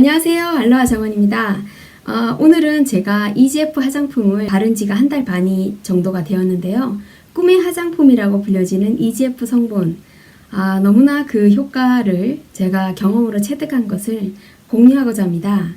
안녕하세요. 알로하 정원입니다. 어, 오늘은 제가 EGF 화장품을 바른 지가 한 달 반이 정도가 되었는데요. 꿈의 화장품이라고 불려지는 EGF 성분. 아, 너무나 그 효과를 제가 경험으로 체득한 것을 공유하고자 합니다.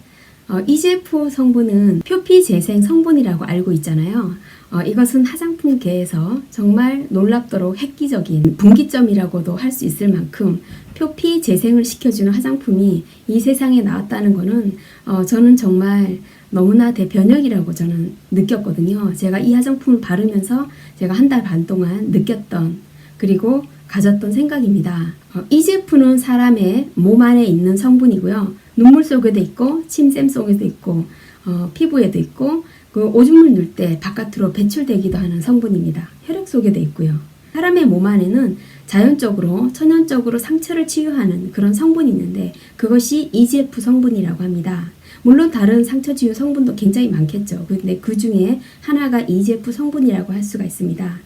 어, EGF 성분은 표피 재생 성분이라고 알고 있잖아요. 어, 이것은 화장품계에서 정말 놀랍도록 획기적인 분기점이라고도 할 수 있을 만큼 표피 재생을 시켜주는 화장품이 이 세상에 나왔다는 것은 어, 저는 정말 너무나 대변혁이라고 저는 느꼈거든요. 제가 이 화장품을 바르면서 제가 한 달 반 동안 느꼈던 그리고 가졌던 생각입니다. 어, EGF는 사람의 몸 안에 있는 성분이고요. 눈물 속에도 있고 침샘 속에도 있고 어, 피부에도 있고 그 오줌물 눌때 바깥으로 배출되기도 하는 성분입니다. 혈액 속에도 있고요. 사람의 몸 안에는 자연적으로 천연적으로 상처를 치유하는 그런 성분이 있는데 그것이 EGF 성분이라고 합니다. 물론 다른 상처 치유 성분도 굉장히 많겠죠. 근데 그 중에 하나가 EGF 성분이라고 할 수가 있습니다.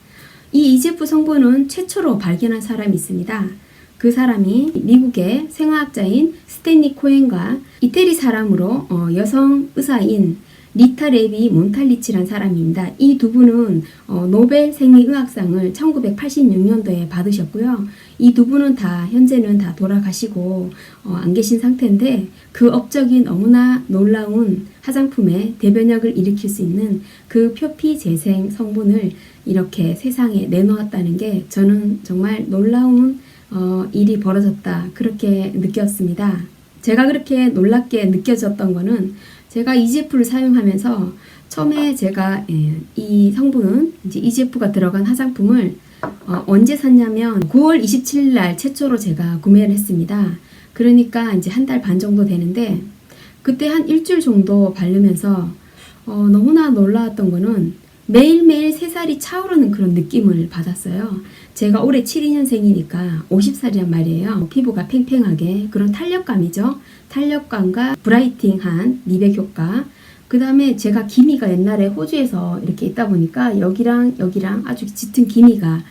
이 EGF 성분은 최초로 발견한 사람이 있습니다. 그 사람이 미국의 생화학자인 스탠리 코엔과 이태리 사람으로 어, 여성 의사인 리타 레비 몬탈리치란 사람입니다. 이 두 분은 어, 노벨 생리의학상을 1986년도에 받으셨고요. 이 두 분은 다 현재는 다 돌아가시고 어, 안 계신 상태인데 그 업적이 너무나 놀라운 화장품의 대변력을 일으킬 수 있는 그 표피 재생 성분을 이렇게 세상에 내놓았다는 게 저는 정말 놀라운 어, 일이 벌어졌다 그렇게 느꼈습니다. 제가 그렇게 놀랍게 느껴졌던 거는 제가 EGF를 사용하면서 처음에 제가 예, 이 성분은 이제 EGF가 들어간 화장품을 어, 언제 샀냐면 9월 27일 날 최초로 제가 구매를 했습니다. 그러니까 이제 한 달 반 정도 되는데 그때 한 일주일 정도 바르면서 어, 너무나 놀라웠던 거는 매일매일 새살이 차오르는 그런 느낌을 받았어요. 제가 올해 72년생이니까 50살이란 말이에요. 피부가 팽팽하게 그런 탄력감이죠. 탄력감과 브라이팅한 미백 효과. 그 다음에 제가 기미가 옛날에 호주에서 이렇게 있다 보니까 여기랑 여기랑 아주 짙은 기미가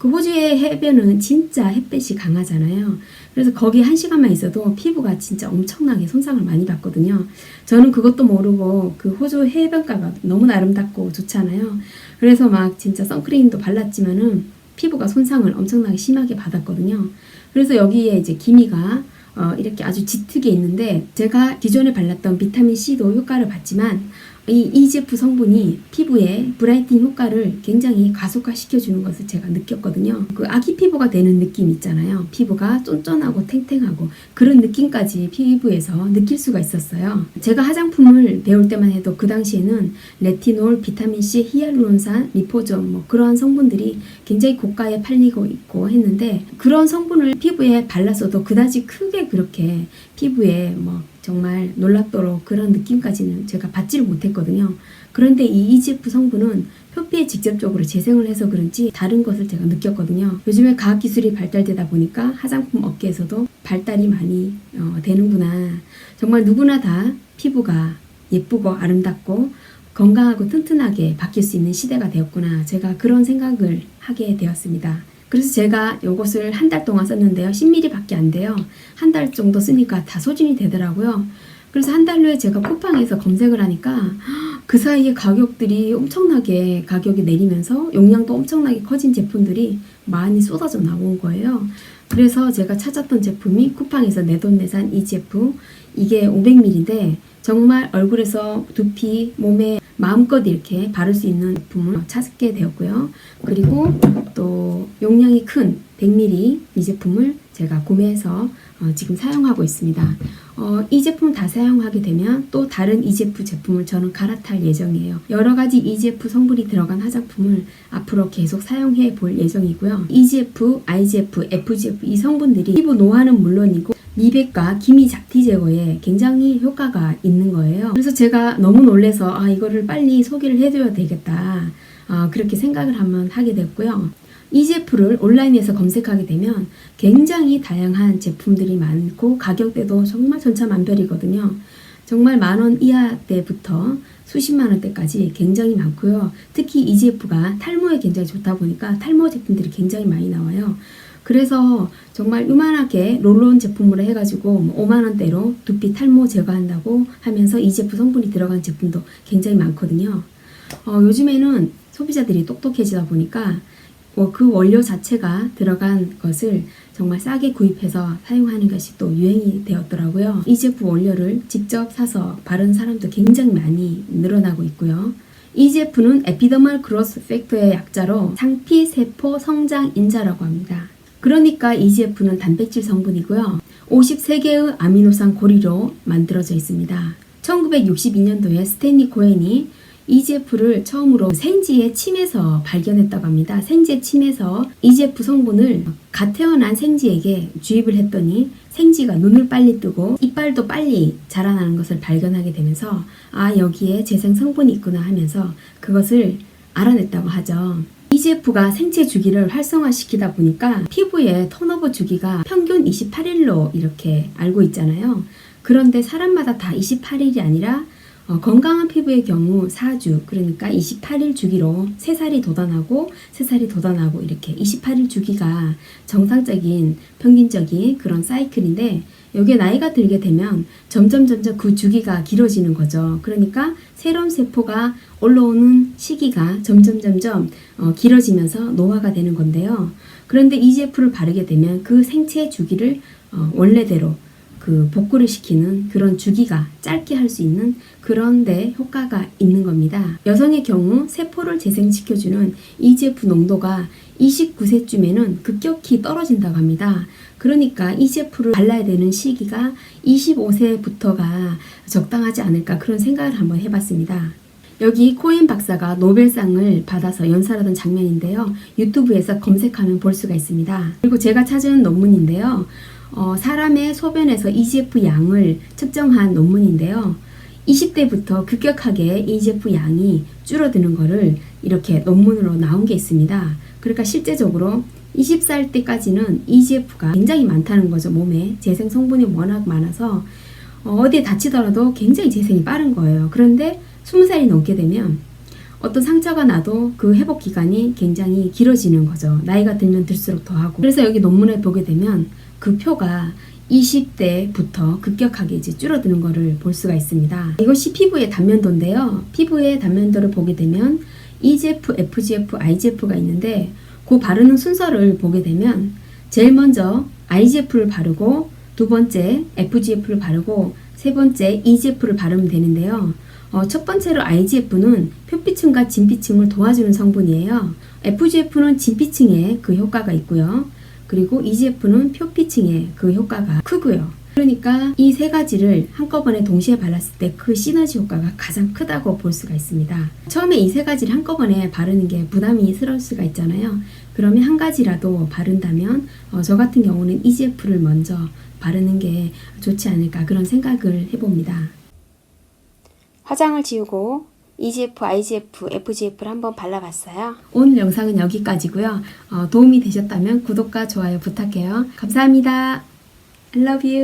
그 호주의 해변은 진짜 햇빛이 강하잖아요. 그래서 거기 한 시간만 있어도 피부가 진짜 엄청나게 손상을 많이 받거든요. 저는 그것도 모르고 그 호주 해변가가 너무 아름답고 좋잖아요. 그래서 막 진짜 선크림도 발랐지만은 피부가 손상을 엄청나게 심하게 받았거든요. 그래서 여기에 이제 기미가 어, 이렇게 아주 짙게 있는데 제가 기존에 발랐던 비타민 C도 효과를 봤지만 이 EGF 성분이 피부에 브라이팅 효과를 굉장히 가속화시켜 주는 것을 제가 느꼈거든요. 그 아기 피부가 되는 느낌 있잖아요. 피부가 쫀쫀하고 탱탱하고 그런 느낌까지 피부에서 느낄 수가 있었어요. 제가 화장품을 배울 때만 해도 그 당시에는 레티놀, 비타민 C, 히알루론산, 리포존 뭐 그러한 성분들이 굉장히 고가에 팔리고 있고 했는데 그런 성분을 피부에 발랐어도 그다지 크게 그렇게 피부에 뭐 정말 놀랍도록 그런 느낌까지는 제가 받지를 못했거든요. 그런데 이 EGF 성분은 표피에 직접적으로 재생을 해서 그런지 다른 것을 제가 느꼈거든요. 요즘에 과학 기술이 발달되다 보니까 화장품 업계에서도 발달이 많이 어, 되는구나. 정말 누구나 다 피부가 예쁘고 아름답고 건강하고 튼튼하게 바뀔 수 있는 시대가 되었구나. 제가 그런 생각을 하게 되었습니다. 그래서 제가 이것을 한 달 동안 썼는데요. 10ml밖에 안 돼요. 한 달 정도 쓰니까 다 소진이 되더라고요. 그래서 한 달 후에 제가 쿠팡에서 검색을 하니까 그 사이에 가격들이 엄청나게 가격이 내리면서 용량도 엄청나게 커진 제품들이 많이 쏟아져 나온 거예요. 그래서 제가 찾았던 제품이 쿠팡에서 내돈내산 EGF 이게 500ml인데 정말 얼굴에서 두피, 몸에 마음껏 이렇게 바를 수 있는 제품을 찾게 되었고요. 그리고 또 용량이 큰 100ml 이 제품을 제가 구매해서 어, 지금 사용하고 있습니다. 어, 이 제품 다 사용하게 되면 또 다른 EGF 제품을 저는 갈아탈 예정이에요. 여러 가지 EGF 성분이 들어간 화장품을 앞으로 계속 사용해 볼 예정이고요. EGF, IGF, FGF 이 성분들이 피부 노화는 물론이고 미백과 기미 잡티 제거에 굉장히 효과가 있는 거예요. 그래서 제가 너무 놀래서 아 이거를 빨리 소개를 해줘야 되겠다. 아, 그렇게 생각을 한번 하게 됐고요. EGF를 온라인에서 검색하게 되면 굉장히 다양한 제품들이 많고 가격대도 정말 천차만별이거든요. 정말 만 원 이하대부터 수십만 원대까지 굉장히 많고요. 특히 EGF가 탈모에 굉장히 좋다 보니까 탈모 제품들이 굉장히 많이 나와요. 그래서 정말 요만하게 롤론 제품으로 해가지고 5만원대로 두피 탈모 제거한다고 하면서 EGF 성분이 들어간 제품도 굉장히 많거든요. 어, 요즘에는 소비자들이 똑똑해지다 보니까 어, 그 원료 자체가 들어간 것을 정말 싸게 구입해서 사용하는 것이 또 유행이 되었더라고요. 이 제품 원료를 직접 사서 바른 사람도 굉장히 많이 늘어나고 있고요. 이 제품은 에피더멀 그로스 팩터의 약자로 상피 세포 성장 인자라고 합니다. 그러니까 EGF는 단백질 성분이고요. 53개의 아미노산 고리로 만들어져 있습니다. 1962년도에 스탠리 코엔이 EGF를 처음으로 생지의 침에서 발견했다고 합니다. 생지의 침에서 EGF 성분을 갓 태어난 생지에게 주입을 했더니 생지가 눈을 빨리 뜨고 이빨도 빨리 자라나는 것을 발견하게 되면서 아 여기에 재생 성분이 있구나 하면서 그것을 알아냈다고 하죠. EGF가 생체 주기를 활성화시키다 보니까 피부의 턴오버 주기가 평균 28일로 이렇게 알고 있잖아요. 그런데 사람마다 다 28일이 아니라 어, 건강한 피부의 경우 4주, 그러니까 28일 주기로 3살이 돋아나고 3살이 돋아나고 이렇게 28일 주기가 정상적인 평균적인 그런 사이클인데 여기에 나이가 들게 되면 점점 점점 그 주기가 길어지는 거죠. 그러니까 새로운 세포가 올라오는 시기가 점점 점점 어, 길어지면서 노화가 되는 건데요. 그런데 EGF를 바르게 되면 그 생체 주기를 어, 원래대로 그 복구를 시키는 그런 주기가 짧게 할 수 있는 그런 데 효과가 있는 겁니다. 여성의 경우 세포를 재생시켜주는 EGF 농도가 29세쯤에는 급격히 떨어진다고 합니다. 그러니까 EGF를 발라야 되는 시기가 25세부터가 적당하지 않을까 그런 생각을 한번 해봤습니다. 여기 코엔 박사가 노벨상을 받아서 연설하던 장면인데요. 유튜브에서 검색하면 볼 수가 있습니다. 그리고 제가 찾은 논문인데요. 어, 사람의 소변에서 EGF 양을 측정한 논문인데요. 20대부터 급격하게 EGF 양이 줄어드는 것을 이렇게 논문으로 나온 게 있습니다. 그러니까 실제적으로 20살 때까지는 EGF가 굉장히 많다는 거죠, 몸에. 재생 성분이 워낙 많아서 어, 어디에 다치더라도 굉장히 재생이 빠른 거예요. 그런데 20살이 넘게 되면 어떤 상처가 나도 그 회복 기간이 굉장히 길어지는 거죠. 나이가 들면 들수록 더 하고. 그래서 여기 논문에 보게 되면 그 표가 20대부터 급격하게 이제 줄어드는 것을 볼 수가 있습니다. 이것이 피부의 단면도인데요. 피부의 단면도를 보게 되면 EGF, FGF, IGF가 있는데 그 바르는 순서를 보게 되면 제일 먼저 IGF를 바르고 두 번째 FGF를 바르고 세 번째 EGF를 바르면 되는데요. 어, 첫 번째로 IGF는 표피층과 진피층을 도와주는 성분이에요. FGF는 진피층에 그 효과가 있고요. 그리고 EGF는 표피층에 그 효과가 크고요. 그러니까 이 세 가지를 한꺼번에 동시에 발랐을 때 그 시너지 효과가 가장 크다고 볼 수가 있습니다. 처음에 이 세 가지를 한꺼번에 바르는 게 부담이 스러울 수가 있잖아요. 그러면 한 가지라도 바른다면 어, 저 같은 경우는 EGF를 먼저 바르는 게 좋지 않을까 그런 생각을 해봅니다. 화장을 지우고 EGF, IGF, FGF를 한번 발라봤어요. 오늘 영상은 여기까지고요. 어, 도움이 되셨다면 구독과 좋아요 부탁해요. 감사합니다. I love you.